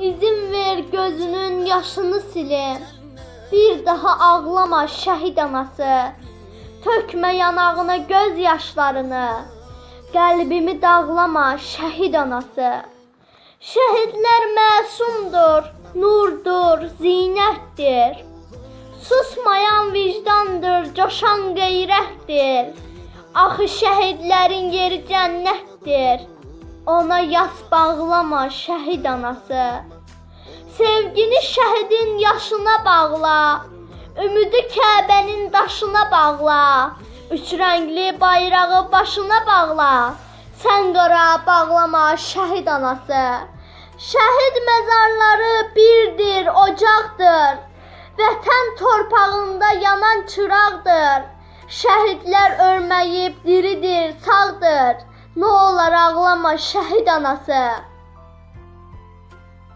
İzin ver gözünün yaşını silim. Bir daha ağlama şəhid anası. Tökmə yanağına göz yaşlarını. Qəlbimi dağlama şəhid anası. Şəhidlər məsumdur, nurdur, zinətdir. Susmayan vicdandır, coşan qeyrətdir. Axı şəhidlərin yeri cənnətdir. Ona yas bağlama şəhid anası. Sevgini şəhidin yaşına bağla. Ümidi Kəbənin daşına bağla. Üç rəngli bayrağı başına bağla. Sən qara bağlama şəhid anası. Şəhid məzarları birdir, ocaqdır. Vətən torpağında yanan çıraqdır. Şəhidlər ölməyib diridir, sağdır. Nə olar ağlama şəhid anası.